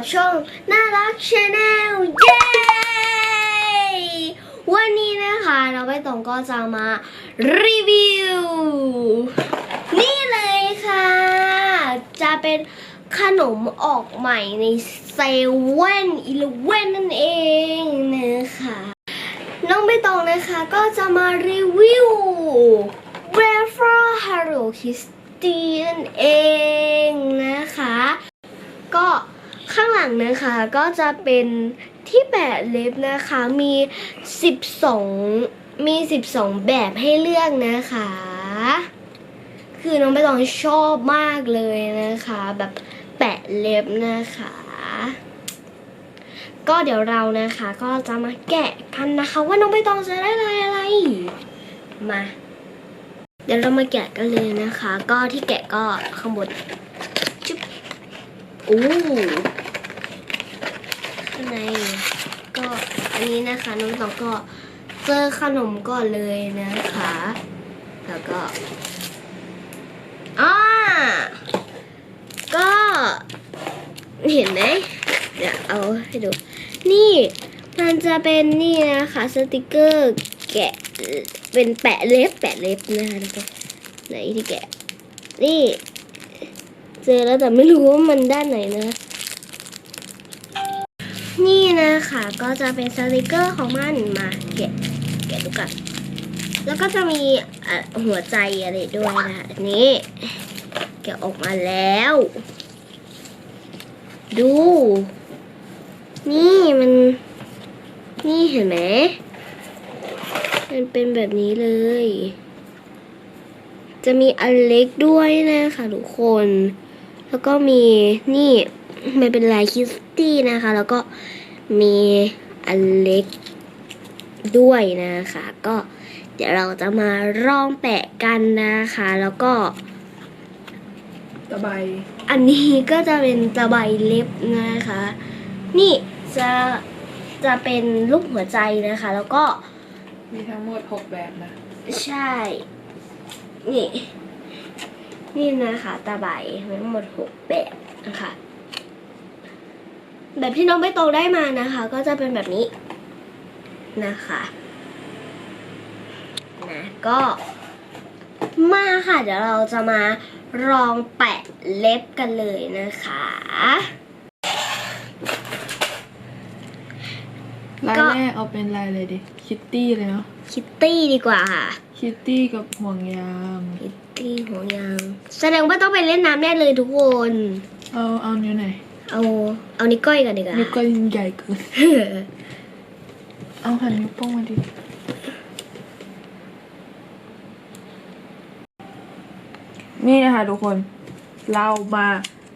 กับช่องน่ารักชาแนลเย้วันนี้นะคะน้องไม่ตรงก็จะมารีวิว นี่เลยค่ะ จะเป็นขนมออกใหม่ในเซเว่นอีเลเว่นนั่นเองนะคะน้องใบตองนะคะก็จะมารีวิว w a f e r Hello Kitty นั่นเองนะคะ ก็ ข้างหลังนะคะก็จะเป็นที่แปะเล็บนะคะมี 12 มี 12 แบบให้เลือกนะคะ คือน้องใบตองชอบมากเลยนะคะ แบบแปะเล็บนะคะ ก็เดี๋ยวเรานะคะก็จะมาแกะกันนะคะว่าน้องใบตองจะได้อะไรอะไร มา เดี๋ยวเรามาแกะกันเลยนะคะ ก็ที่แกะก็ข้างบน อู้ข้างในก็อันนี้นะคะน้องตองก็เจอขนมก่อนเลยนะคะ แล้วก็อ่าก็เห็นไหมเดี๋ยวเอาให้ดู นี่มันจะเป็นนี่นะคะสติกเกอร์แกะเป็นแปะเล็บแปะเล็บนะคะนไหนที่แกะนี่ เจอแล้วแต่ไม่รู้ว่ามันด้านไหนนะ นี่นะคะก็จะเป็นสติกเกอร์ของมันมาแกะแกะดูกันแล้วก็จะมีะหัวใจอะไรด้วยนะคะอันนี้แกะออกมาแล้ว ดู นี่มันนี่เห็นไหมมันเป็นแบบนี้เลย จะมีอันเล็กด้วยนะคะทุกคน แล้วก็มีนี่มันเป็นลายคิสตี้นะคะ แล้วก็มีอันเล็กด้วยนะคะ ก็เดี๋ยวเราจะมาลองแปะกันนะคะ แล้วก็ตะไบอันนี้ก็จะเป็นตะไบเล็บนะคะ นี่จะจะเป็นรูปหัวใจนะคะ แล้วก็มีทั้งหมด6แบบนะ ใช่ นี่ นี่นะคะตะไบมีทั้งหมดหกแบบนะคะแบบที่น้องใบตองได้มานะคะ ก็จะเป็นแบบนี้นะคะนะก็มาค่ะ เดี๋ยวเราจะมาลองแปะเล็บกันเลยนะคะลายก็แรกเอาเป็นลายเลยดิ คิตตี้เลยเนาะ คิตตี้ดีกว่าค่ะ คิตตี้กับห่วงยางคิต ตี้หัวยาง แสดงว่าต้องไปเล่นน้ำแน่เลยทุกคน เอาเอานิ้วไหนเอาเอานิ้วก้อยกันดีกว่านิ้วก้อยใหญ่เกินเอาหันนิ้วโป้งมาดินี่นะคะทุกคนเรามา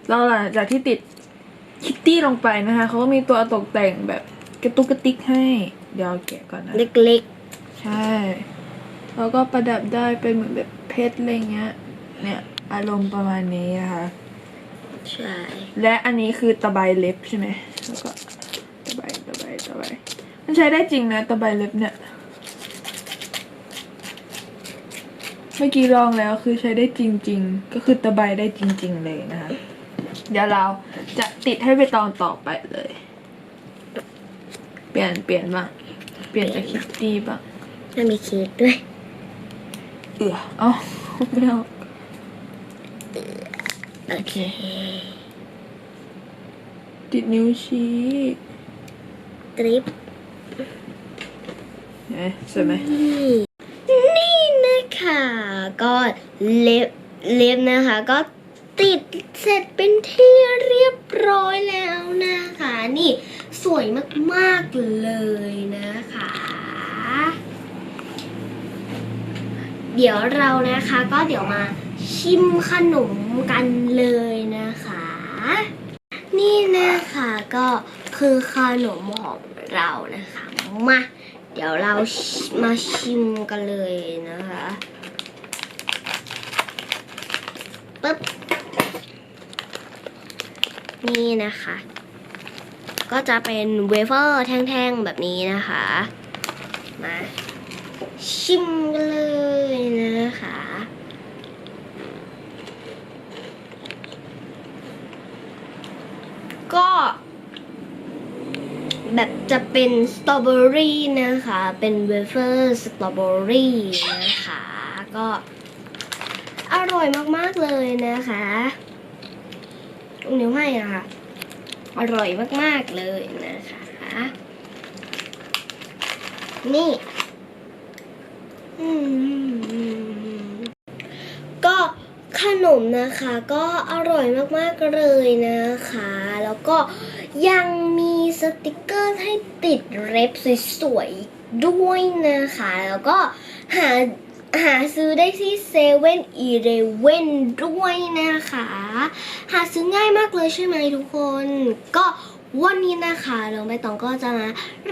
เราหลังจากที่ติดคิตตี้ลงไปนะคะเขาก็มีตัวตกแต่งแบบกระตุกกระติกให้ เดี๋ยวเอาแกะก่อนนะ เล็กใช่ แล้วก็ประดับได้เป็นเหมือนแบบ เพชรอะไรเงี้ย เนี่ย อารมณ์ประมาณนี้นะคะๆใช่ และอันนี้คือตะไบเล็บใช่ไหมแล้วก็ตะไบตะไบตะไบมันใช้ได้จริงนะตะไบเล็บเนี่ย เมื่อกี้ลองแล้วคือใช้ได้จริง ๆ ก็คือตะไบได้จริง ๆ เลยนะคะ เดี๋ยวเราจะติดให้ไปตอนต่อไปเลย เปลี่ยนเปลี่ยนบ้าง เปลี่ยนจากคิตตี้บ้างแล้วมีเค้กด้วย เอือเอาไม่เอาโอเค ติดนิ้วชี้ตริปเห็นไหมสวยไหมนี่นี่นะคะก็เล็บเล็บนะคะ ก็ติดเสร็จเป็นที่เรียบร้อยแล้วนะคะ นี่สวยมาก ๆ เลยนะคะ เดี๋ยวเรานะคะก็เดี๋ยวมาชิมขนมกันเลยนะคะ นี่นะคะก็คือขนมของเรานะคะมาเดี๋ยวเรามาชิมกันเลยนะคะปึ๊บนี่นะคะ ก็จะเป็นเวเฟอร์แท่งๆแบบนี้นะคะ มา ชิมกันเลยนะคะก็ แบบจะเป็นสตรอเบอรี่นะคะ เป็นเวเฟอร์สตรอเบอรี่นะคะ ก็อร่อยมากๆเลยนะคะนิ้วให้อะคะ อร่อยมากๆเลยนะคะ นี่ ก็ขนมนะคะก็อร่อยมากๆเลยนะคะ แล้วก็ยังมีสติกเกอร์ให้ติดเล็บสวยๆด้วยนะคะ แล้วก็หาหาซื้อได้ที่เซเว่นอีเลเว่นด้วยนะคะ หาซื้อง่ายมากเลยใช่ไหมทุกคน ก็ วันนี้นะคะน้องใบตองก็จะมา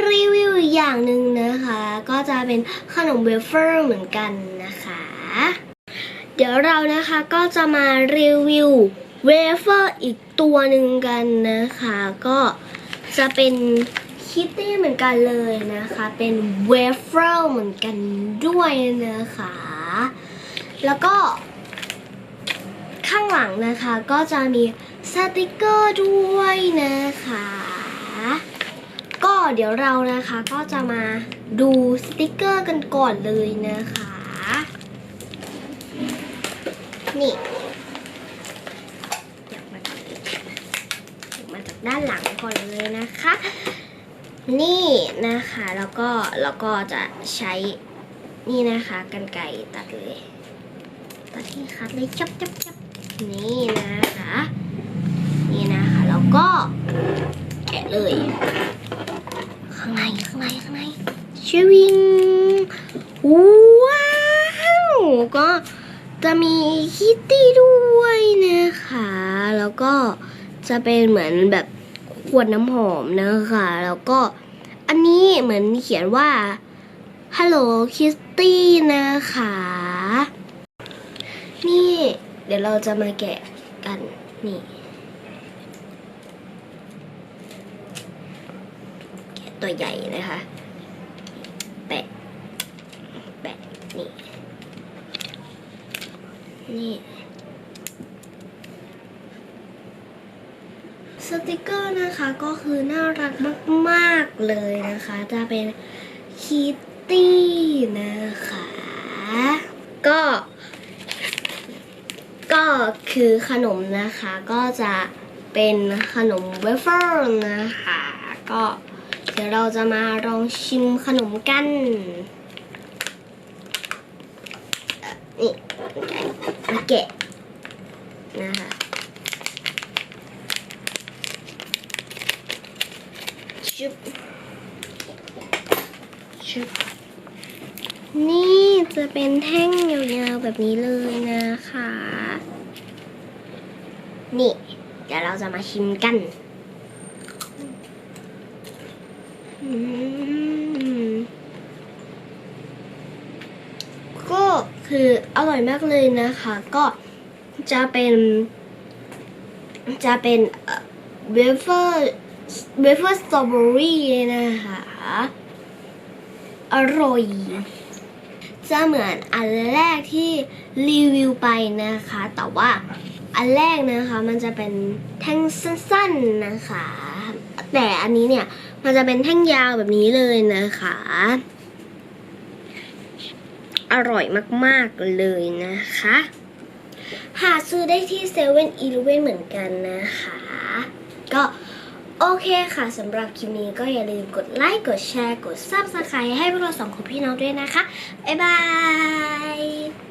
รีวิวอีกอย่างหนึ่งนะคะ ก็จะเป็นขนมเวเฟอร์เหมือนกันนะคะ เดี๋ยวเรานะคะก็จะมารีวิวเวเฟอร์อีกตัวหนึ่งกันนะคะ ก็จะเป็นคิตตี้เหมือนกันเลยนะคะ เป็นเวเฟอร์เหมือนกันด้วยนะคะ แล้วก็ข้างหลังนะคะก็จะมี สติกเกอร์ด้วยนะคะ ก็เดี๋ยวเรานะคะก็จะมาดูสติกเกอร์กันก่อนเลยนะคะ นี่เดี๋ยวมาก่อนเลยเดี๋ยวมาจากด้านหลังก่อนเลยนะคะ นี่นะคะแล้วก็แล้วก็จะใช้นี่นะคะกันไก่ตัดเลยตัดที่คัดเลยจับจับจับนี่นะคะ นี่นะคะแล้วก็แกะ เลย ข้างในข้างในข้างในชิวิงว้าวก็จะมีคิตตี้ด้วยนะคะ แล้วก็จะเป็นเหมือนแบบขวดน้ำหอมนะคะ แล้วก็อันนี้เหมือนเขียนว่า Hello Kitty นะคะ นี่เดี๋ยวเราจะมาแกะกันนี่ แกะ ตัวใหญ่นะคะ แปะ แปะ นี่ นี่ สติกเกอร์นะคะก็คือน่ารักมาก ๆ เลยนะคะ จะเป็นคิตตี้นะคะ ก็ก็คือขนมนะคะก็จะเป็นขนมเวเฟอร์นะคะ ก็ เดี๋ยวเราจะมาลองชิมขนมกันนี่มาแกะนะคะชุบชุบนี่จะเป็นแท่งยาวๆแบบนี้เลยนะคะ นี่ เดี๋ยวเราจะมาชิมกันอืม ก็คืออร่อยมากเลยนะคะ ก็จะเป็น จะเป็นเวเฟอร์เวเฟอร์สตรอเบอรี่นะคะ อร่อยจะเหมือนอันแรกที่รีวิวไปนะคะ แต่ว่าอันแรกนะคะมันจะเป็นแท่งสั้นๆนะคะ แต่อันนี้เนี่ย มันจะเป็นแท่งยาวแบบนี้เลยนะคะ อร่อยมากๆเลยนะคะ หาซื้อได้ที่เซเว่นอีเลเว่นเหมือนกันนะคะ ก็โอเคค่ะสำหรับคลิปนี้ก็อย่าลืมกดไลค์ กดแชร์ กด Subscribe ให้พวกเราสองคนพี่น้องด้วยนะคะ บ๊ายบาย